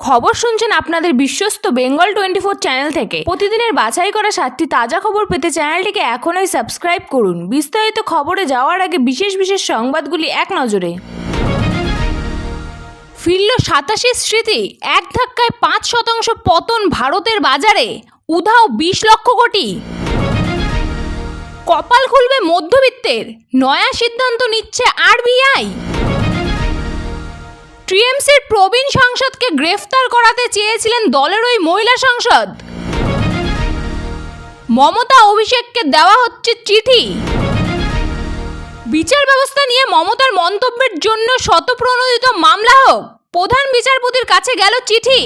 খবর শুনছেন আপনাদের বিশ্বস্ত বেঙ্গল টোয়েন্টি ফোর চ্যানেল থেকে। প্রতিদিনের বাছাই করা সাতটি তাজা খবর পেতে চ্যানেলটিকে এখনই সাবস্ক্রাইব করুন। বিস্তারিত খবরে যাওয়ার আগে বিশেষ বিশেষ সংবাদগুলি এক নজরে। ফিরল সাতাশি স্মৃতি, এক ধাক্কায় পাঁচ শতাংশ পতন ভারতের বাজারে, উধাও বিশ লক্ষ কোটি। কপাল খুলবে মধ্যবিত্তের, নয়া সিদ্ধান্ত নিচ্ছে আরবিআই টিএমসির প্রবীণ সাংসদকে গ্রেফতার করাতে চেয়েছিলেন দলের ওই মহিলা সাংসদ। মমতা অভিষেককে দেওয়া হচ্ছে চিঠি। বিচার ব্যবস্থা নিয়ে মমতার মন্তব্যের জন্য শতপ্রণোদিত মামলা হোক, প্রধান বিচারপতির কাছে গেল চিঠি।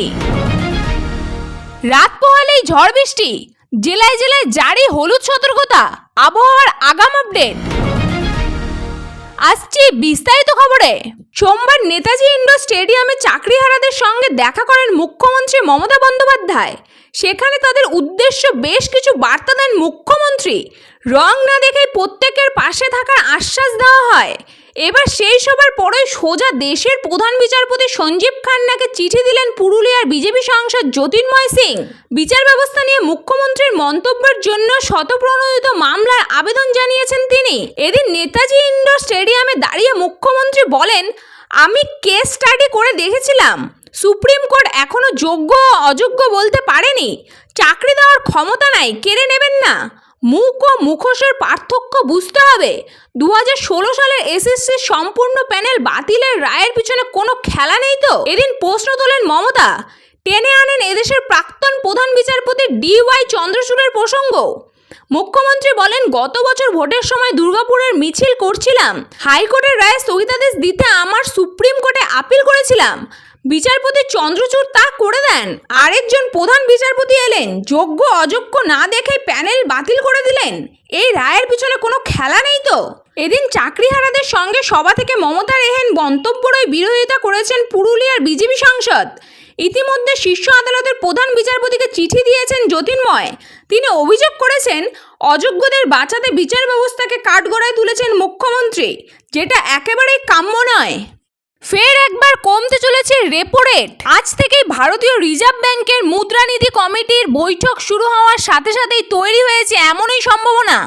রাত পোহালেই ঝড় বৃষ্টি, জেলায় জেলায় জারি হলুদ সতর্কতা, আবহাওয়ার আগাম আপডেট। আসছি বিস্তারিত খবরে। সোমবার নেতাজি ইন্ডোর স্টেডিয়ামে চাকরিহারাদের সঙ্গে দেখা করেন মুখ্যমন্ত্রী মমতা বন্দ্যোপাধ্যায়। সেখানে তাদের উদ্দেশ্য বেশ কিছু বার্তা দেন মুখ্যমন্ত্রী। রং না দেখেই প্রত্যেকের পাশে থাকার আশ্বাস দেওয়া হয়। এবার সেই সবার পরে সোজা দেশের প্রধান বিচারপতি সঞ্জীব খান্নাকে চিঠি দিলেন পুরুলিয়ার বিজেপি সাংসদ জ্যোতির্ময় সিং। বিচার ব্যবস্থা নিয়ে মুখ্যমন্ত্রীর মন্তব্যের জন্য শতপ্রণোদিত মামলার আবেদন জানিয়েছেন তিনি। এদিন নেতাজি ইন্ডোর স্টেডিয়ামে দাঁড়িয়ে মুখ্যমন্ত্রী বলেন, আমি কেস স্টাডি করে দেখেছিলাম। সুপ্রিম কোর্ট এখনও যোগ্য অযোগ্য বলতে পারেনি। চাকরি দেওয়ার ক্ষমতা নাই, কেড়ে নেবেন না। মুখ ও মুখোশের পার্থক্য বুঝতে হবে। দু সালের এসএসসির সম্পূর্ণ প্যানেল বাতিলের রায়ের পিছনে কোনো খেলা নেই তো? এদিন প্রশ্ন তোলেন মমতা, টেনে আনেন এদেশের প্রাক্তন প্রধান বিচারপতি ডি ওয়াই চন্দ্রচূড়ের প্রসঙ্গ। মুখ্যমন্ত্রী বলেন, গত বছর ভোটের সময় দুর্গাপুরের মিছিল করছিলাম। হাইকোর্টের রায়ে স্থগিতাদেশ দিতে আমার সুপ্রিম কোর্টে আপিল করেছিলাম। বিচারপতি চন্দ্রচূড় তা করে দেন। আরেকজন প্রধান বিচারপতি এলেন, যোগ্য অযোগ্য না দেখে প্যানেল বাতিল করে দিলেন। এই রায়ের পিছনে কোনো খেলা নেই তো? এদিন চাকরিহারাদের সঙ্গে সভা থেকে মমতা রেহেন মন্তব্যরই বিরোধিতা করেছেন পুরুলিয়ার বিজেপি সাংসদ। ইতিমধ্যে শীর্ষ আদালতের প্রধান বিচারপতিকে চিঠি দিয়েছেন জ্যোতির্ময় তিনি অভিযোগ করেছেন, অযোগ্যদের বাঁচাতে বিচার ব্যবস্থাকে কাঠগড়ায় তুলেছেন মুখ্যমন্ত্রী, যেটা একেবারেই কাম্য নয়। ফের একবার কমতে চলেছে রেপো রেট আজ থেকেই ভারতীয় রিজার্ভ ব্যাংকের মুদ্রানীতি কমিটির বৈঠক শুরু হওয়ার সাথে সাথেই তৈরি হয়েছে এমনই সম্ভাবনা।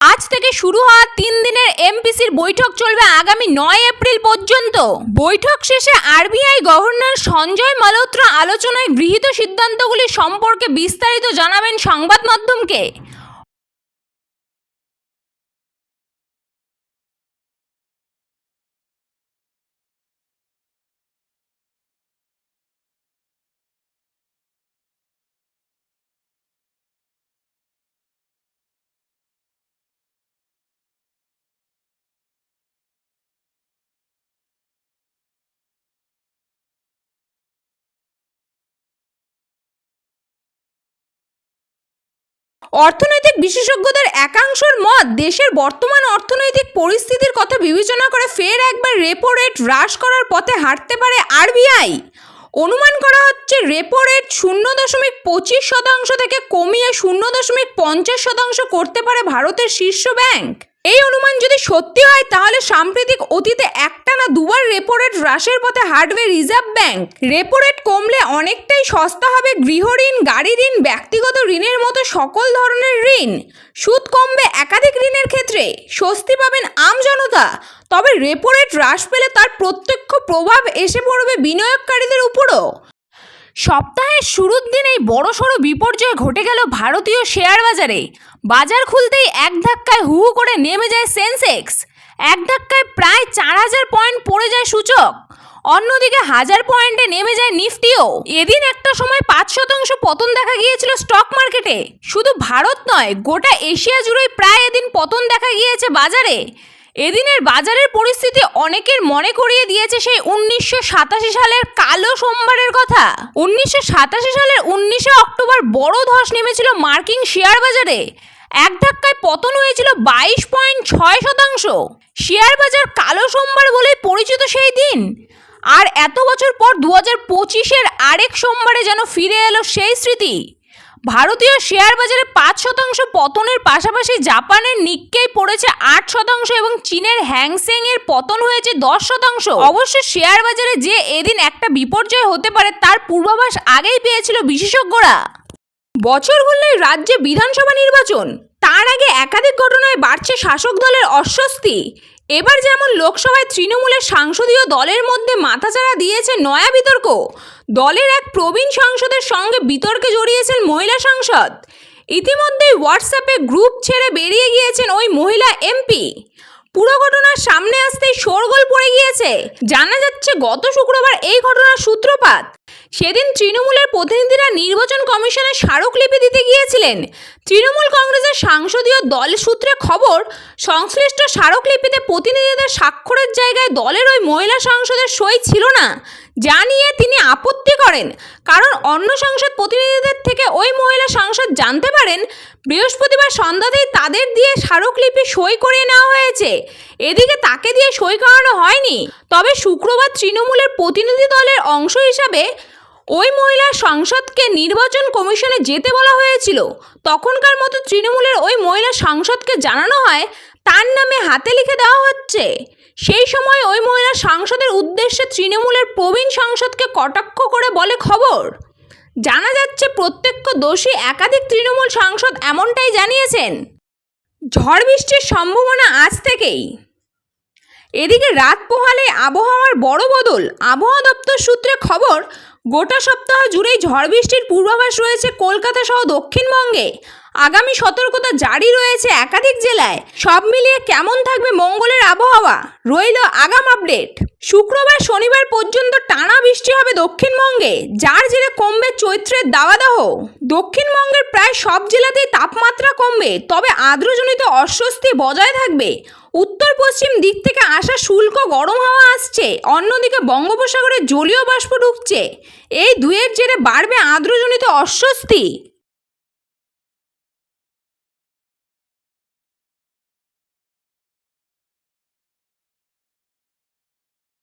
আজ থেকে শুরু হওয়া তিন দিনের এমপিসির বৈঠক চলবে আগামী নয় এপ্রিল পর্যন্ত। বৈঠক শেষে আরবিআই গভর্নর সঞ্জয় মালহোত্রা আলোচনায় গৃহীত সিদ্ধান্তগুলি সম্পর্কে বিস্তারিত জানাবেন সংবাদ মাধ্যমকে। অর্থনৈতিক বিশেষজ্ঞদের একাংশের মত দেশের বর্তমান অর্থনৈতিক পরিস্থিতির কথা বিবেচনা করে ফের একবার রেপো রেট হ্রাস করার পথে হাঁটতে পারে আরবিআই অনুমান করা হচ্ছে রেপো রেট শূন্য দশমিক পঁচিশ শতাংশ থেকে কমিয়ে শূন্য দশমিক পঞ্চাশ শতাংশ করতে পারে ভারতের শীর্ষ ব্যাংক এই অনুমান যদি সত্যি হয়, তাহলে সাম্প্রতিক অতীতে একটা না দুবার রেপো রেট হ্রাসের পথে হাঁটবে রিজার্ভ ব্যাংক। রেপো রেট কমলে অনেকটাই সস্তা হবে গৃহ ঋণ, গাড়ি ঋণ, ব্যক্তিগত ঋণের মতো সকল ধরনের ঋণ। সুদ কমবে একাধিক ঋণের ক্ষেত্রে। স্বস্তি পাবেন আম জনতা। তবে রেপো রেট হ্রাস পেলে তার প্রত্যক্ষ প্রভাব এসে পড়বে বিনিয়োগকারীদের উপরও। সপ্তাহের শুরুর দিনেই বড়সড় বিপর্যয় ঘটে গেল ভারতীয় শেয়ার বাজারে। বাজার খুলতেই এক ধাক্কায় হু করে নেমে যায় সেন্সেক্স। এক ধাক্কায় প্রায় চার হাজার পয়েন্ট পড়ে যায় সূচক। অন্যদিকে হাজার পয়েন্টে নেমে যায় নিফটিও। এদিন একটা সময় পাঁচ শতাংশ পতন দেখা গিয়েছিল স্টক মার্কেটে। শুধু ভারত নয়, গোটা এশিয়া জুড়েই প্রায় এদিন পতন দেখা গিয়েছে বাজারে। এদিনের বাজারের পরিস্থিতি অনেকের মনে করিয়ে দিয়েছে সেই উনিশশো সাতাশি সালের কালো সোমবারের কথা। উনিশশো সাতাশি সালের উনিশে অক্টোবর বড় ধস নেমেছিল মার্কিন শেয়ার বাজারে। এক ধাক্কায় পতন হয়েছিল বাইশ পয়েন্ট ছয় শতাংশ। শেয়ার বাজার কালো সোমবার বলেই পরিচিত সেই দিন। আর এত বছর পর দু হাজার পঁচিশের আরেক সোমবারে যেন ফিরে এলো সেই স্মৃতি। ভারতীয় শেয়ার বাজারে পাঁচ শতাংশ পতনের পাশাপাশি জাপানের নিক্কেই পড়েছে আট শতাংশ এবং চীনের হ্যাংসেং এর পতন হয়েছে দশ শতাংশ। অবশ্য শেয়ার বাজারে যে এদিন একটা বিপর্যয় হতে পারে, তার পূর্বাভাস আগেই পেয়েছিল বিশেষজ্ঞরা। বছর ঘুরলেই রাজ্যে বিধানসভা নির্বাচন, তার আগে একাধিক ঘটনায় বাড়ছে শাসক দলের অস্বস্তি। এবার যেমন লোকসভায় তৃণমূলের সাংসদীয় দলের মধ্যে মাথাচাড়া দিয়েছে নয়া বিতর্ক, দলের এক প্রবীণ সাংসদের সঙ্গে বিতর্কে জড়িয়েছেন মহিলা সাংসদ। ইতিমধ্যেই হোয়াটসঅ্যাপে গ্রুপ ছেড়ে বেরিয়ে গিয়েছেন ওই মহিলা এমপি। পুরো ঘটনার সামনে আসতেই শোরগোল পড়ে গিয়েছে। জানা যাচ্ছে, গত শুক্রবার এই ঘটনার সূত্রপাত। সেদিন তৃণমূলের প্রতিনিধিরা নির্বাচন কমিশনে স্মারকলিপি দিতে গিয়েছিলেন। তৃণমূল কংগ্রেসের সাংসদীয় দল সূত্রে খবর, সংশ্লিষ্ট স্মারকলিপিতে প্রতিনিধিদের স্বাক্ষরের জায়গায় দলের ওই মহিলা সাংসদের সই ছিল না, যা নিয়ে তিনি আপত্তি করেন। কারণ অন্য সংসদ প্রতিনিধিদের থেকে ওই মহিলা সাংসদ জানতে পারেন, বৃহস্পতিবার সন্ধ্যাতেই তাদের দিয়ে স্মারকলিপি সই করিয়ে নেওয়া হয়েছে। এদিকে তাকে দিয়ে সই করানো হয়নি। তবে শুক্রবার তৃণমূলের প্রতিনিধি দলের অংশ হিসাবে ওই মহিলা সংসদকে নির্বাচন কমিশনে যেতে বলা হয়েছিল। তখনকার মতো তৃণমূলের ওই মহিলা সাংসদকে জানানো হয়, তার নামে হাতে লিখে দেওয়া হচ্ছে। সেই সময় ওই মহিলা সাংসদের উদ্দেশ্যে তৃণমূলের প্রবীণ সাংসদকে কটাক্ষ করে বলে খবর। জানা যাচ্ছে, প্রত্যক্ষ দোষী একাধিক তৃণমূল সাংসদ এমনটাই জানিয়েছেন। ঝড় বৃষ্টির সম্ভাবনা আজ থেকেই। এদিকে রাত পোহালে আবহাওয়ার বড় বদল, আবহাওয়া দপ্তর সূত্রে খবর গোটা সপ্তাহ জুড়েই ঝড় বৃষ্টির পূর্বাভাস রয়েছে কলকাতা সহ দক্ষিণবঙ্গে। আগামী সতর্কতা জারি রয়েছে একাধিক জেলায়। সব মিলিয়ে কেমন থাকবে মঙ্গলের আবহাওয়া? রইল আগাম আপডেট। শুক্রবার শনিবার পর্যন্ত টানা বৃষ্টি হবে দক্ষিণবঙ্গে, যার জেরে কমবে চৈত্রের দাওয়াদাহ দক্ষিণবঙ্গের প্রায় সব জেলাতেই তাপমাত্রা কমবে, তবে আর্দ্রজনিত অস্বস্তি বজায় থাকবে। উত্তর পশ্চিম দিক থেকে আসা শুল্ক গরম হাওয়া আসছে, অন্যদিকে বঙ্গোপসাগরে জলীয় বাষ্প ঢুকছে এই দুয়ের জেরে বাড়বে আর্দ্রজনিত অস্বস্তি।